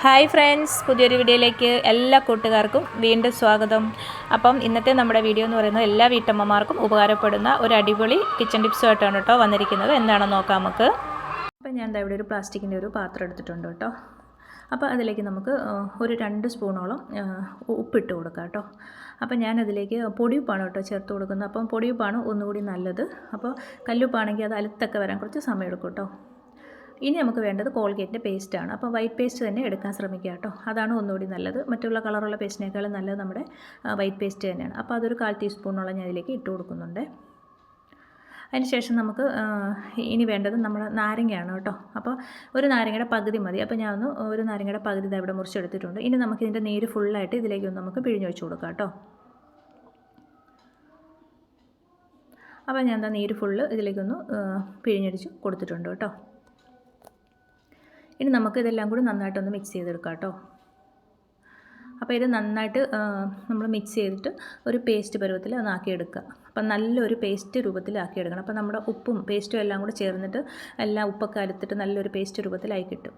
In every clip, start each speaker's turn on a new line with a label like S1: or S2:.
S1: Hi friends പുതിയൊരു വീഡിയോയിലേക്ക് എല്ലാ കൂട്ടുകാർക്കും വീണ്ടും സ്വാഗതം. അപ്പം ഇന്നത്തെ നമ്മുടെ വീഡിയോ എന്ന് പറയുന്നത് എല്ലാ വീട്ടമ്മമാർക്കും ഉപകാരപ്പെടുന്ന ഒരു അടിപൊളി കിച്ചൺ ടിപ്സുമായിട്ടാണ് കേട്ടോ വന്നിരിക്കുന്നത്. എന്താണെന്ന് നോക്കാം നമുക്ക്. അപ്പം ഞാൻ ഇവിടെ ഒരു പ്ലാസ്റ്റിക്കിന്റെ ഒരു പാത്രം എടുത്തിട്ടുണ്ട് കേട്ടോ. അപ്പോൾ അതിലേക്ക് നമുക്ക് ഒരു രണ്ട് സ്പൂണോളം ഉപ്പിട്ട് കൊടുക്കാം കേട്ടോ. അപ്പോൾ ഞാനതിലേക്ക് പൊടിയുപ്പാണ് കേട്ടോ ചേർത്ത് കൊടുക്കുന്നത്. അപ്പം പൊടിയുപ്പാണ് ഒന്നുകൂടി നല്ലത്. അപ്പോൾ കല്ലുപ്പാണെങ്കിൽ അത് അലുത്തൊക്കെ വരാൻ കുറച്ച് സമയം എടുക്കും കേട്ടോ. ഇനി നമുക്ക് വേണ്ടത് കോൾഗേറ്റിന്റെ പേസ്റ്റാണ്. അപ്പോൾ വൈറ്റ് പേസ്റ്റ് തന്നെ എടുക്കാൻ ശ്രമിക്കുക കേട്ടോ. അതാണ് ഒന്നുകൂടി നല്ലത്. മറ്റുള്ള കളറുള്ള പേസ്റ്റിനേക്കാളും നല്ലത് നമ്മുടെ വൈറ്റ് പേസ്റ്റ് തന്നെയാണ്. അപ്പോൾ അതൊരു കാൽ ടീസ്പൂണോളം ഞാൻ ഇതിലേക്ക് ഇട്ട് കൊടുക്കുന്നുണ്ട്. അതിനുശേഷം നമുക്ക് ഇനി വേണ്ടത് നമ്മൾ നാരങ്ങയാണ് കേട്ടോ. അപ്പോൾ ഒരു നാരങ്ങയുടെ പകുതി മതി. അപ്പോൾ ഞാൻ ഒന്ന് ഒരു നാരങ്ങയുടെ പകുതി ഇതാ ഇവിടെ മുറിച്ചെടുത്തിട്ടുണ്ട്. ഇനി നമുക്ക് ഇതിന്റെ നീര് ഫുള്ളായിട്ട് ഇതിലേക്ക് ഒന്ന് നമുക്ക് പിഴിഞ്ഞൊഴിച്ച് കൊടുക്കാം കേട്ടോ. അപ്പോൾ ഞാൻ എന്താ നീര് ഫുള്ള് ഇതിലേക്കൊന്ന് പിഴിഞ്ഞടിച്ച് കൊടുത്തിട്ടുണ്ട് കേട്ടോ. ഇനി നമുക്ക് ഇതെല്ലാം കൂടി നന്നായിട്ടൊന്ന് മിക്സ് ചെയ്തെടുക്കാം കേട്ടോ. അപ്പോൾ ഇത് നന്നായിട്ട് നമ്മൾ മിക്സ് ചെയ്തിട്ട് ഒരു പേസ്റ്റ് പരുവത്തിൽ ഒന്ന് ആക്കിയെടുക്കുക. അപ്പം നല്ലൊരു പേസ്റ്റ് രൂപത്തിലാക്കി എടുക്കണം. അപ്പോൾ നമ്മുടെ ഉപ്പും പേസ്റ്റും എല്ലാം കൂടി ചേർന്നിട്ട് എല്ലാം ഉപ്പൊക്കെ അരത്തിട്ട് നല്ലൊരു പേസ്റ്റ് രൂപത്തിലായി കിട്ടും.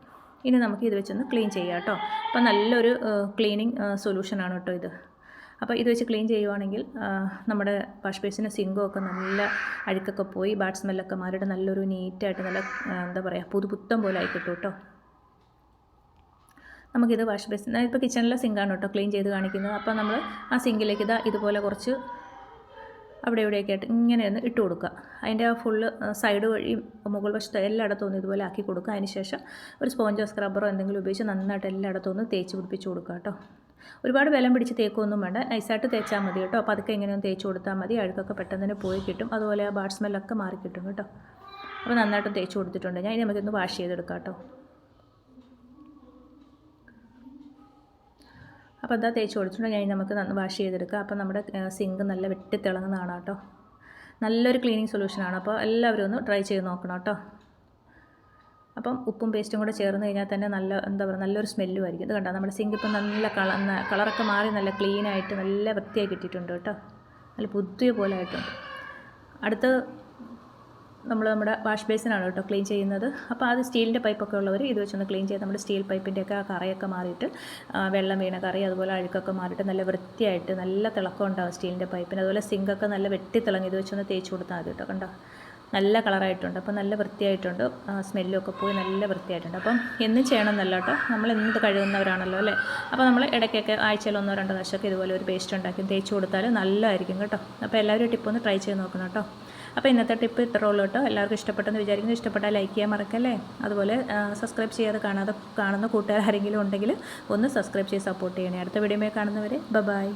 S1: ഇനി നമുക്ക് ഇത് വെച്ചൊന്ന് ക്ലീൻ ചെയ്യാം കേട്ടോ. അപ്പോൾ നല്ലൊരു ക്ലീനിങ് സൊല്യൂഷനാണ് കേട്ടോ ഇത്. അപ്പോൾ ഇത് വെച്ച് ക്ലീൻ ചെയ്യുവാണെങ്കിൽ നമ്മുടെ വാഷ് ബേസിന്റെ സിങ്കും ഒക്കെ നല്ല അഴുക്കൊക്കെ പോയി ബാഡ് സ്മെല്ലൊക്കെ മാറിയിട്ട് നല്ലൊരു നീറ്റായിട്ട് നല്ല എന്താ പറയുക പുതുപുത്തം പോലെ ആയി കിട്ടും കേട്ടോ. നമുക്കിത് വാഷ് ബേസിൻ ഇപ്പോൾ കിച്ചണിലെ സിങ്കാണ് കേട്ടോ ക്ലീൻ ചെയ്ത് കാണിക്കുന്നത്. അപ്പോൾ നമ്മൾ ആ സിങ്കിലേക്ക് ഇതാ ഇതുപോലെ കുറച്ച് അവിടെ ഇവിടെയൊക്കെ ആയിട്ട് ഇങ്ങനെ ഒന്ന് ഇട്ട് കൊടുക്കുക. അതിന്റെ ആ ഫുള്ള് സൈഡ് വഴി മുകൾ വശത്ത് എല്ലായിടത്തും ഒന്ന് ഇതുപോലെ ആക്കി കൊടുക്കുക. അതിന് ശേഷം ഒരു സ്പോഞ്ചോ സ്ക്രബ്ബറോ എന്തെങ്കിലും ഉപയോഗിച്ച് നന്നായിട്ട് എല്ലായിടത്തും ഒന്ന് തേച്ച് പിടിപ്പിച്ച് കൊടുക്കുക കേട്ടോ. ഒരുപാട് ബലം പിടിച്ച് തേക്കൊന്നും വേണ്ട. നൈസായിട്ട് തേച്ചാൽ മതി കേട്ടോ. അപ്പോൾ അതൊക്കെ എങ്ങനെയൊന്നും തേച്ച് കൊടുത്താൽ മതി. അഴുക്കൊക്കെ പെട്ടെന്ന് തന്നെ പോയി കിട്ടും. അതുപോലെ ആ ബാഡ് സ്മെല്ലൊക്കെ മാറി കിട്ടും കേട്ടോ. അപ്പോൾ നന്നായിട്ട് തേച്ച് കൊടുത്തിട്ടുണ്ട്. ഞാൻ ഇനി നമുക്കൊന്ന് വാഷ് ചെയ്തെടുക്കാം കേട്ടോ. അപ്പോൾ അതാ തേച്ച് കൊടുത്തിട്ടുണ്ട്. ഞാൻ നമുക്ക് വാഷ് ചെയ്തെടുക്കാം. അപ്പോൾ നമ്മുടെ സിങ്ക് നല്ല വെട്ടിത്തിളങ്ങുന്നതാണ് കേട്ടോ. നല്ലൊരു ക്ലീനിങ് സൊല്യൂഷനാണ്. അപ്പോൾ എല്ലാവരും ഒന്ന് ട്രൈ ചെയ്ത് നോക്കണം കേട്ടോ. അപ്പം ഉപ്പും പേസ്റ്റും കൂടെ ചേർന്ന് കഴിഞ്ഞാൽ തന്നെ നല്ല എന്താ പറയുക നല്ലൊരു സ്മെല്ലും ആയിരിക്കും. ഇത് കണ്ടോ? നമ്മുടെ സിങ്ക് ഇപ്പം നല്ല കള കളറൊക്കെ മാറി നല്ല ക്ലീനായിട്ട് നല്ല വൃത്തിയായി കിട്ടിയിട്ടുണ്ട് കേട്ടോ. നല്ല പുതിയ പോലെ ആയിട്ടുണ്ട്. അടുത്ത് നമ്മൾ നമ്മുടെ വാഷ് ബേസിനാണ് കേട്ടോ ക്ലീൻ ചെയ്യുന്നത്. അപ്പോൾ അത് സ്റ്റീലിന്റെ പൈപ്പൊക്കെ ഉള്ളവർ ഇത് വെച്ചൊന്ന് ക്ലീൻ ചെയ്ത് നമ്മുടെ സ്റ്റീൽ പൈപ്പിന്റെയൊക്കെ ആ കറയൊക്കെ മാറിയിട്ട് വെള്ളം വീണ കറി അതുപോലെ അഴുക്കൊക്കെ മാറിയിട്ട് നല്ല വൃത്തിയായിട്ട് നല്ല തിളക്കം ഉണ്ടാവും സ്റ്റീലിന്റെ പൈപ്പിന് അതുപോലെ സിങ്കൊക്കെ നല്ല വെട്ടി തിളങ്ങി ഇത് വെച്ചൊന്ന് തേച്ച് കൊടുത്താൽ മതി കേട്ടോ. കണ്ടോ? നല്ല കളറായിട്ടുണ്ട്. അപ്പോൾ നല്ല വൃത്തിയായിട്ടുണ്ട്. സ്മെല്ലും ഒക്കെ പോയി നല്ല വൃത്തിയായിട്ടുണ്ട്. അപ്പം എന്നും ചെയ്യണം എന്നല്ല കേട്ടോ. നമ്മൾ എന്ത് കഴുകുന്നവരാണല്ലോ അല്ലേ? അപ്പോൾ നമ്മൾ ഇടയ്ക്കൊക്കെ ആഴ്ചയിൽ ഒന്നോ രണ്ടോ പ്രാവശ്യമൊക്കെ ഇതുപോലെ ഒരു പേസ്റ്റ് ഉണ്ടാക്കി തേച്ച് കൊടുത്താൽ നല്ലതായിരിക്കും കേട്ടോ. അപ്പോൾ എല്ലാവരും ടിപ്പ് ഒന്ന് ട്രൈ ചെയ്ത് നോക്കണം കേട്ടോ. അപ്പോൾ ഇന്നത്തെ ടിപ്പ് ഇത്ര ഉള്ളൂ കേട്ടോ. എല്ലാവർക്കും ഇഷ്ടപ്പെട്ടെന്ന് വിചാരിക്കുന്നു. ഇഷ്ടപ്പെട്ടാൽ ലൈക്ക് ചെയ്യാൻ മറക്കല്ലേ? അതുപോലെ സബ്സ്ക്രൈബ് ചെയ്യാതെ കാണാതെ കാണുന്ന കൂട്ടുകാർ ആരെങ്കിലും ഉണ്ടെങ്കിൽ ഒന്ന് സബ്സ്ക്രൈബ് ചെയ്ത് സപ്പോർട്ട് ചെയ്യണേ. അടുത്ത വീഡിയോയിൽ കാണുന്നവരെ ബൈ